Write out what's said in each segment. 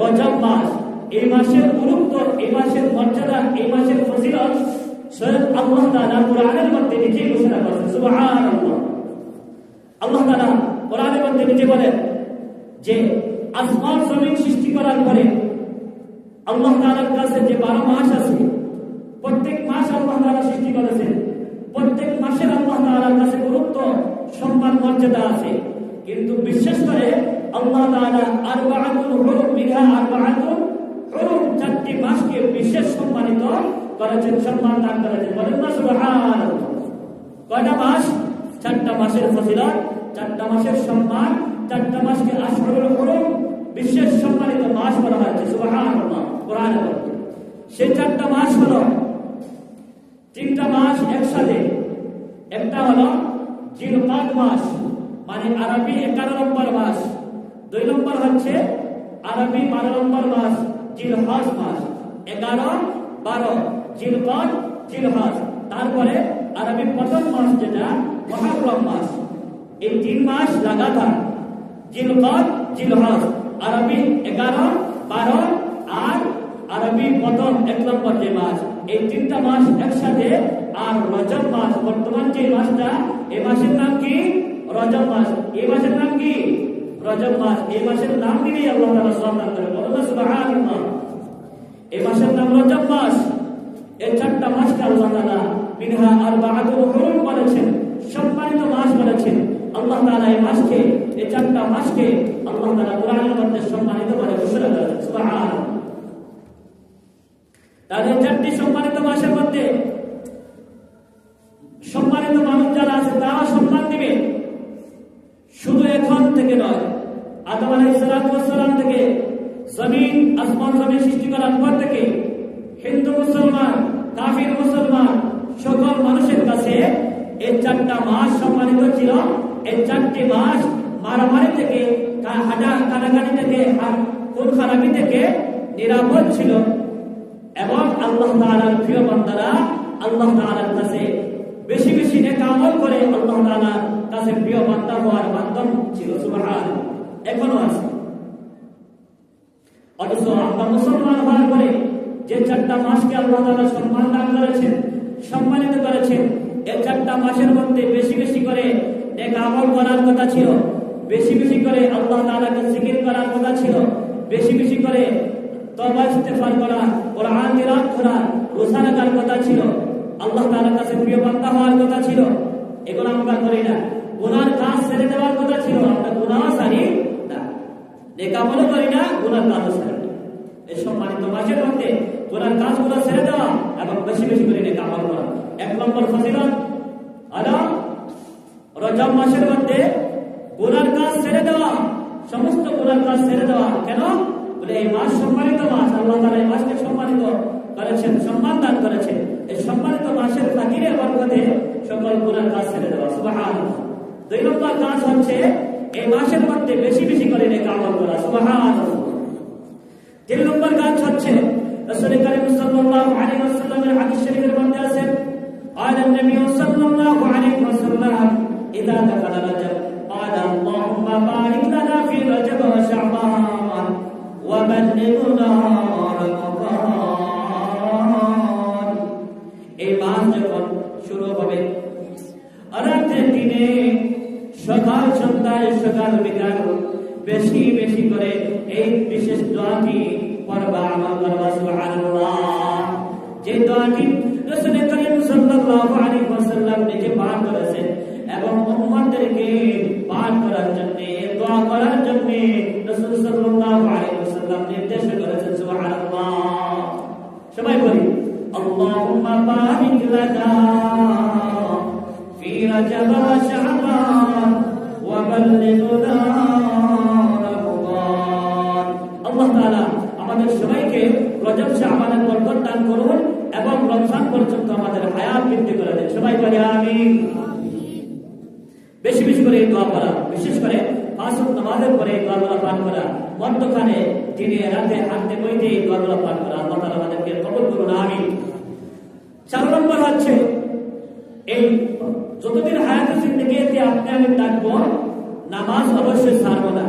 রজব মাস। এই মাসের গুরুত্ব, এই মাসের মর্যাদা, এই মাসের ফজিলত স্বয়ং আল্লাহ তাআলা কোরআনের মধ্যে নিজেই ঘোষণা করেছেন। সুবহানাল্লাহ। আল্লাহ তাআলা কোরআনের মধ্যে নিজে বলেন যে, আসমান জমিন সৃষ্টি করার পরে আল্লাহ তাআলার কাছে যে বারো মাস আছে, প্রত্যেক মাস আল্লাহ তাআলা সৃষ্টি করেছেন। প্রত্যেক মাসের আল্লাহ তাআলার কাছে গুরুত্ব, সম্মান, মর্যাদা আছে। কিন্তু বিশেষ করে আল্লাহ তাআলা আরবাআতুল হুরুম মিনহা আরবাআতুল হুরুম, চারটি মাসকে বিশেষ সম্মানিত করেছেন, সম্মান দান করেছেন। বলেন না, সুবহানাল্লাহ। কয়টা মাস চারটা মাসের ফজিলত, চারটা মাসের সম্মান, চারটা মাসকে আশরুল হুরুম বিশেষ সম্মানিত মাস বলা হয়েছে। সুবহানাল্লাহ কোরআনে চারটা মাস হলো তিনটা মাস একসাথে। একটা হলো জিলকাদ মাস মানে আরবি এগারো নম্বর মাস দুই নম্বর হচ্ছে আরবি বারো নম্বর মাস, জিলহজ মাস। এগারো, বারো জিলকদ জিলহজ। তারপরে আরবি প্রথম মাস যেটা, মহারম মাস। এই তিন মাস লাগাতার। জিলকদ জিলহজ। আরবি এগারো, বারো, আর আরবি প্রথম এক নম্বর যে মাস। এই তিনটা মাস একসাথে আর রজব মাস। বর্তমান যে মাসটা এই মাসের নাম কি? রজব মাস। এই মাসের নাম কি? রজব মাস এই মাসের নাম দিলেই আল্লাহ তাআলা সওয়াব দান করে এই মাসের নাম রজব মাস। এই চারটা মাসকে আল্লাহ তাআলা মিনহা সম্মানিত মাস মধ্যে সম্মানিত মানুষ যারা আছে তারা সম্মান দিবে শুধু এখন থেকে নয় আদম আলাইসালাম থেকে জমিন আসমান জমিন সৃষ্টি করার পর থেকে হিন্দু মুসলমান কাফির মুসলমান সকল মানুষের কাছে এই চারটা মাস সম্মানিত ছিল এই চারটি মাস মারামারি থেকে হাডা কানাকানি থেকে খুন খারাপি থেকে নিরাপদ ছিল। এবং আল্লাহ তাআলার প্রিয় বান্দারা আল্লাহ তাআলার কাছে বেশি বেশি নেক আমল করে আল্লাহ তাআলার কাছে প্রিয় বান্দা হওয়ার মাধ্যম ছিল। সুবহান এখনও আছে। অথচ আমরা মুসলমান হওয়ার পরে যে চারটা মাসকে আল্লাহ তাআলা সম্মান দান করেছেন, সম্মানিত করেছেন এই চারটা মাসের মধ্যে বেশি বেশি করে নেক আমল করার কথা ছিল। বেশি বেশি করে আল্লাহ তাআলাকে জিকির করার কথা ছিল। বেশি বেশি করে তবা ইস্তেগফার করা কোরআন তিলাওয়াত করা, রোজা রাখার কথা ছিল। আল্লাহ তাআলার কাছে প্রিয় বান্দা হওয়ার কথা ছিল। এগুলো আমরা করি না। গুনার কাজ ছেড়ে দেওয়ার কথা ছিল, আমরা গুনাহ সারি না। নেকামলও করি না, গুনার কাজও সারি না। এই সম্মানিত মধ্যে গুনার কাজগুলো ছেড়ে দেওয়া এবং বেশি বেশি করে নেকামল করা। এক নম্বর ফজিলত হলো রজব মাসের মধ্যে গুনার কাজ ছেড়ে দেওয়া সমস্ত গুনার কাজ ছেড়ে দেওয়া কেন বলে এই মাস সম্মানিত মাস আল্লাহ তাআলা এই মাসকে সম্মানিত করেছেন সম্মান দান করেছেন এই সম্মানিত মাসের খাতিরে বরকতে সকল গুনার কাজ ছেড়ে দেওয়া সুবহানাল্লাহ দুই নম্বর কাজ হচ্ছে এই মাসের মধ্যে বেশি বেশি করে নেক আমল করা সুবহানাল্লাহ তিন নম্বর কাজ হচ্ছে রাসূল করিম সাল্লাল্লাহু আলাইহি ওয়াসাল্লামের হাদিস শরীফের মধ্যে আছে قال النبي صلى الله عليه وسلم إذا دخل رجب قال اللهم بارك لنا في رجب وشعبان وبلغنا رمضان এই মাস যখন শুরু হবে রাতের দিনে সকাল সন্ধ্যায় সকাল বিকাল বেশি বেশি করে এই বিশেষ দোয়াটি পড়বা আমল করবা সুবহানাল্লাহ যে দোয়াটি রাসূল করিম সাল্লাল্লাহু আলাইহি ওয়াসাল্লাম নিজে পাঠ করেছেন এবং উম্মতদেরকে পাঠ করার জন্য, দোয়া করার জন্য রাসূল সাল্লাল্লাহু আলাইহি ওয়াসাল্লাম নির্দেশ করেছেন, সুবহানাল্লাহ। সবাই বলি, আল্লাহুম্মা বারিক লানা ফি রাজাব ওয়া শাবান ওয়া বাল্লিগনা রমাদান আল্লাহ তাআলা আমাদের সবাইকে রজব শাবানের বরকত দান করুন এবং রমজান পর্যন্ত আমাদের হায়াত বৃদ্ধি করে দেন। সবাই বলি, আমিন। বেশি বেশি করে দোয়া করা, বিশেষ করে পাঁচ ওয়াক্ত নামাজের পরে দোয়াগুলো পাঠ করা, মধ্যখানে দিনে রাতে হাঁটতে বইতে এই দোয়াগুলো পাঠ করা, আল্লাহ তাআলা আমাদেরকে কবুল করুন, আমিন। চার নম্বর হচ্ছে, এই যতদিন হায়াতে জিন্দগিতে আপনি আমি থাকব, নামাজ অবশ্যই ছাড়বো না।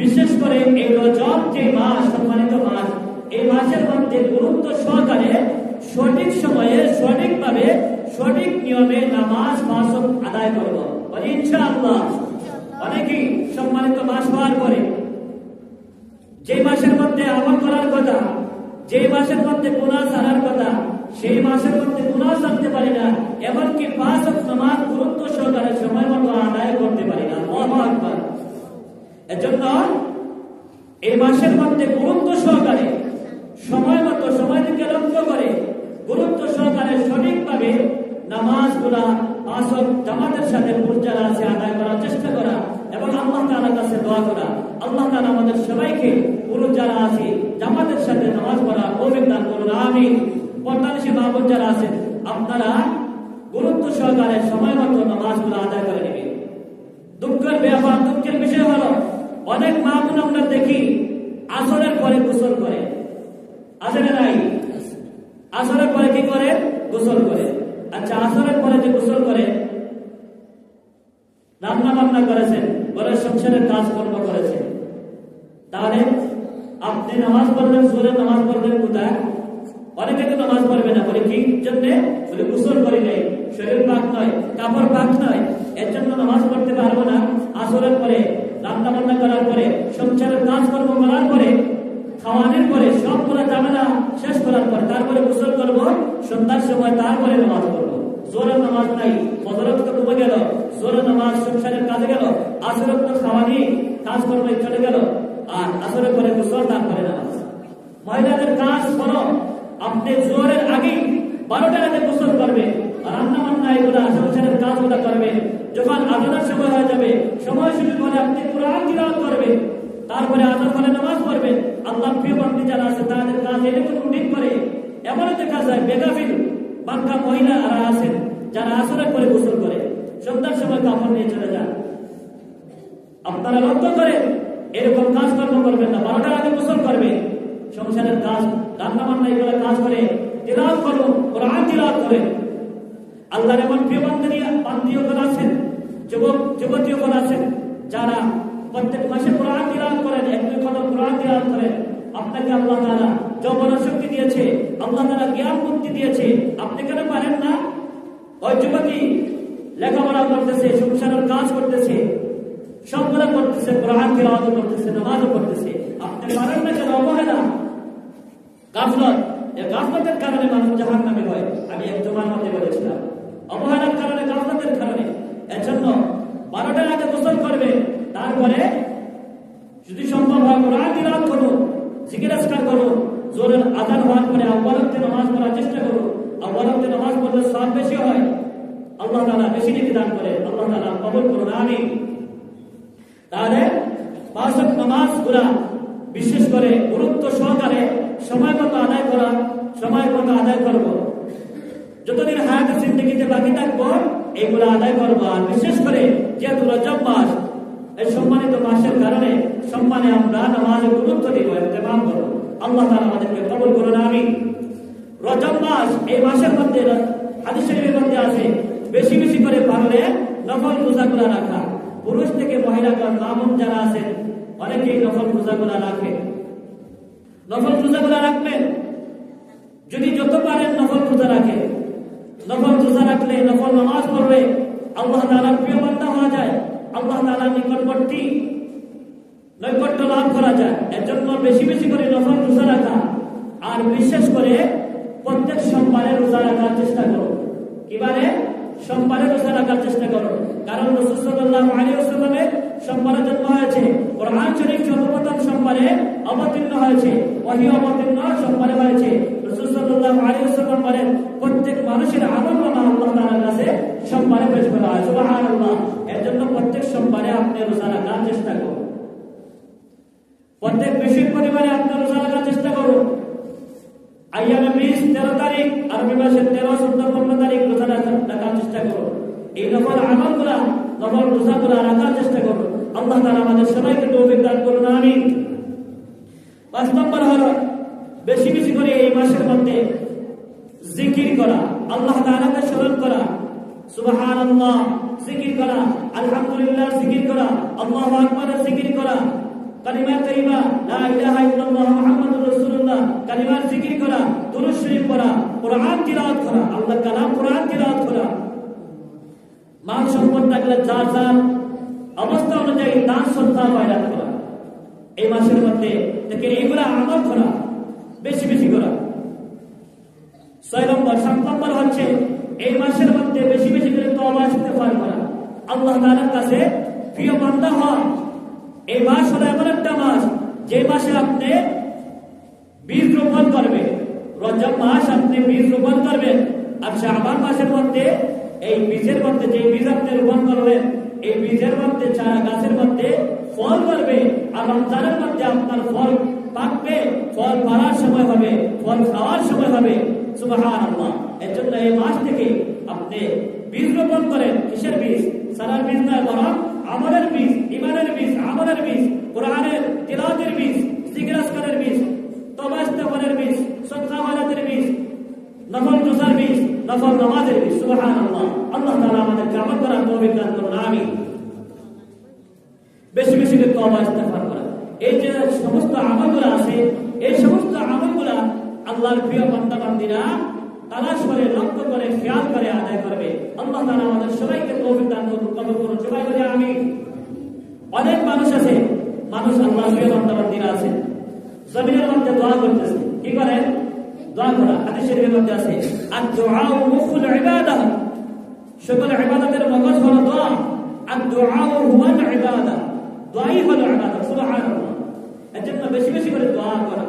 বিশেষ করে এই রজব যে মাস, সম্মানিত মাস, এই মাসের মধ্যে গুরুত্ব সহকারে সঠিক সময়ে সঠিকভাবে সঠিক নিয়মে নামাজ মাসক আদায় করব। ইনশাআল্লাহ। অনেকেই সম্মানিত মাস হওয়ার পরে যে মাসের মধ্যে আমল করার কথা, যে মাসের মধ্যে গুণা সারার কথা, সেই মাসের মধ্যে গুণা জানতে পারি না, এমনকি পাঁচ নামাজ গুরুত্ব সহকারে সময় মতো আদায় করতে পারি না। আল্লাহু এজন্য এই মাসের মধ্যে গুরুত্ব সহকারে সময় মতো, সময় থেকে লক্ষ্য করে, গুরুত্ব সহকারে সঠিকভাবে নামাজগুলা জামাতের সাথে আছে আদায় করার চেষ্টা করা এবং আল্লাহ তাআলার কাছে দোয়া করা। আল্লাহ তাআলা আমাদের সবাইকে পুরুষ যারা আছে, জামাতের সাথে নামাজ পড়া দান করুন পর্দানিশী মাহবুব যারা আপনারা গুরুত্ব সহকারে সময় মতো আদায় করে নেবেন। দুঃখের ব্যাপার, দুঃখের বিষয় হলো, অনেক মা আমরা দেখি আসরের পরে গোসল করে। আছে নাই? আসরের পরে কি করে? গোসল করে আচ্ছা আসরের পরে যে গোসল করে বান্না করেছেন ঘরের সংসারের কাজকর্ম করেছেন তাহলে আপনি নামাজ পড়লেন সুরে নামাজ পড়লেন কোথায়? অনেকে তো নামাজ পড়বে না, বলে কি জন্য? বলে গোসল করি নাই, শরীর পাক নয়, কাপড় পাক নয়। এর জন্য নামাজ পড়তে পারব না। আসরের পরে রান্না বান্না করার পরে, সংসারের কাজকর্ম করার পরে, খাওয়ানোর পরে সবগুলো ঝামেলা শেষ করার পরে তারপরে গোসল করব, সন্ধ্যার সময় তারপরে নামাজ পড়ব। জোরের নামাজ নাই ফজরত তো ডুবে গেল জোরের নামাজ সংসারের কাজে গেল, আসরের তো খাওয়ানি কাজকর্ম চলে গেল, আর আসরের পরে গোসল করে নামাজ। মহিলাদের কাজ করো, আপনি জোরের আগেই বারোটার আগে গোসল করবে রান্না বান্না এগুলা সংসারের কাজগুলো করবে, যখন আজানের সময় হয়ে যাবে সময় সুযোগ হলে আপনি কোরআন তিলাওয়াত করবেন তারপরে আজান হলে নামাজ পড়বেন আল্লাহ প্রিয় বান্ধবী যারা আছে, তাদের কাজ এরকম রুটিন করে এমনও দেখা যায় বেগাফিল বাঙ্কা মহিলারা আছেন, যারা আসরের পরে গোসল করে, সন্ধ্যার সময় কাপড় নিয়ে চলে যান। আপনারা লক্ষ্য করে, এরকম কাজ কর্ম করবেন না, বারোটার আগে গোসল করবে সংসারের কাজ রান্না বান্না এগুলো কাজ করে, তিলাওয়াত করুন, কোরআন তিলাওয়াত করেন। আল্লাহর এমন প্রিয় বান্ধবী বান্ধবীগণ আছেন, যুবক যুবতীগণ আছেন, যারা প্রত্যেক মাসে কোরআন তিলাওয়াত করেন এক দুই কদম কোরআন তিলাওয়াত করেন। আপনাকে আল্লাহ তাআলা যৌবন শক্তি দিয়েছে, আল্লাহ তাআলা জ্ঞান বুদ্ধি দিয়েছে। আপনি কেন পারেন না? ওই যুবতী লেখাপড়া করতেছে, সংসারের কাজ করতেছে, সবগুলো করতেছে, কোরআন তিলাওয়াত করতেছে, নামাজও করতেছে আপনি পারেন না কেন? অবহেলা। গাফলত। এই গাফলতের কারণে মানুষ জাহান নামে হয়। আমি এক জমার মধ্যে বলেছিলাম। অবহেলার কারণে গাফলতের কারণে এজন্য বারোটার আগে গোসল করবে তারপরে যদি সম্ভব হয় কোরআন তিলাওয়াত করুন জিকির আজকার করুন জোরের আজান হওয়ার পরে আব্বালকতে নামাজ পড়ার চেষ্টা করুন আব্বালকতে সব বেশি হয়, আল্লাহ তাআলা বেশি নেকি দান করে, আল্লাহ তাআলা কবুল করুন, আমিন। তাহলে পাঁচ নামাজগুলা বিশেষ করে গুরুত্ব সহকারে সময় মতো আদায় করা, সময় মতো আদায় করব। যতদিন হায়াত জিন্দগিতে বাকি থাকব এইগুলো আদায় করব। আর বিশেষ করে যেহেতু রজব মাস, এই সম্মানিত মাসের কারণে সম্মানে আমরা নামাজে গুরুত্ব দিব ইন্তেমাম করব। আল্লাহ তাআলা আমাদেরকে কবুল করুন আমি রজব মাস, এই মাসের মধ্যে হাদিস মধ্যে আছে। বেশি বেশি করে পারলে নফল করা রাখা। পুরুষ থেকে মহিলাগণ মামুন যারা আছেন, অনেকেই নফল রোজাগুলা রাখে। নফল রোজাগুলা রাখবেন? হয়েছে। কোরআন শরীফ সর্বপ্রথম সম্মানে অবতীর্ণ হয়েছে। ওহি অবতীর্ণ সম্মানে হয়েছে। রসুল্লাহ আলী সাল্লাম বলেন, প্রত্যেক মানুষের আমলনামা আল্লাহ তাআলার কাছে সম্মানে পেশ করা হয়। সুবহানাল্লাহ। এর জন্য প্রত্যেক সম্মানে আপনি রোজা রাখার চেষ্টা করুন। প্রত্যেক বেশি পরিবারে আপনি রোজা রাখার চেষ্টা করুন। আইয়ামে 20 13 আল্লাহু আকবার জিকির করা কালিমা তাইবা লা ইলাহা ইল্লাল্লাহ মুহাম্মাদুর রাসূলুল্লাহ কালিমা তিলাওয়াত করা, আল্লাহ কালাম কোরআন তিলাওয়াত করা। মাল সম্পদ থাকলে যার যার অবস্থা অনুযায়ী দান সন্তান বাইরাত করা। এই মাসের মধ্যে থেকে এইগুলা আমল করা, বেশি বেশি করা। ছয় নম্বর, সাত নম্বর হচ্ছে এই মাসের মধ্যে বেশি বেশি করে তবা ইস্তেগফার করা। আল্লাহ তাআলার কাছে প্রিয় বান্দা হন এই মাস হলো এমন একটা মাস, যে মাসে আপনি বীজ রোপণ করবেন। রজব মাস আপনি বীজ রোপণ করবেন। আর শাবান মাসের মধ্যে, এই বীজের মধ্যে যে বীজ আপনি রোপণ করবেন, এই বীজের মধ্যে চারা গাছের মধ্যে ফল করবে। আর রমজানের মধ্যে আপনার ফল পাকবে, ফল পাড়ার সময় হবে, ফল খাওয়ার সময় হবে। সুবহানাল্লাহ। এর জন্য এই মাস থেকে আপনি বীজ রোপণ করেন। কিসের বীজ? সারার বীজ নয়, বরং আমলের বীজ, ইমানের বীজ আমলের বীজ, কোরআনের তিলাওয়াতের বীজ জিজ্ঞাসকারের বীজ তবা বীজ সদকা বীজ, নফল রোজার বীজ, নফল নামাজের বীজ, সুবহানাল্লাহ। আল্লাহ তাআলা আমাদেরকে আমল করার তৌফিক দান করুন, আমিন। বেশি বেশি করে ইস্তেগফার করা। এই যে সমস্ত আমলগুলো আছে, এই সমস্ত আমলগুলো আল্লাহর প্রিয় বান্দা বান্দিরা তালাশ করে লক্ষ্য করে, খেয়াল করে, আদায় করবে। আল্লাহ তাআলা আমাদের সবাইকে তৌফিক দান করুন, কবুল করুন সবাই বলে আমি অনেক মানুষ আছে মানুষ আল্লাহর প্রিয় বান্দা বান্দিরা আছে জমিনের মধ্যে দোয়া করতেছে কি করেন দোয়া করা হাদিস শরীফের মধ্যে আছে আর দোয়া মুখুল ইবাদা সকল ইবাদতের মগজ হলো দোয়া আর দোয়া হুয়াল ইবাদা দোয়াই হলো ইবাদত সুবহানাল্লাহ এর জন্য বেশি বেশি করে দোয়া করা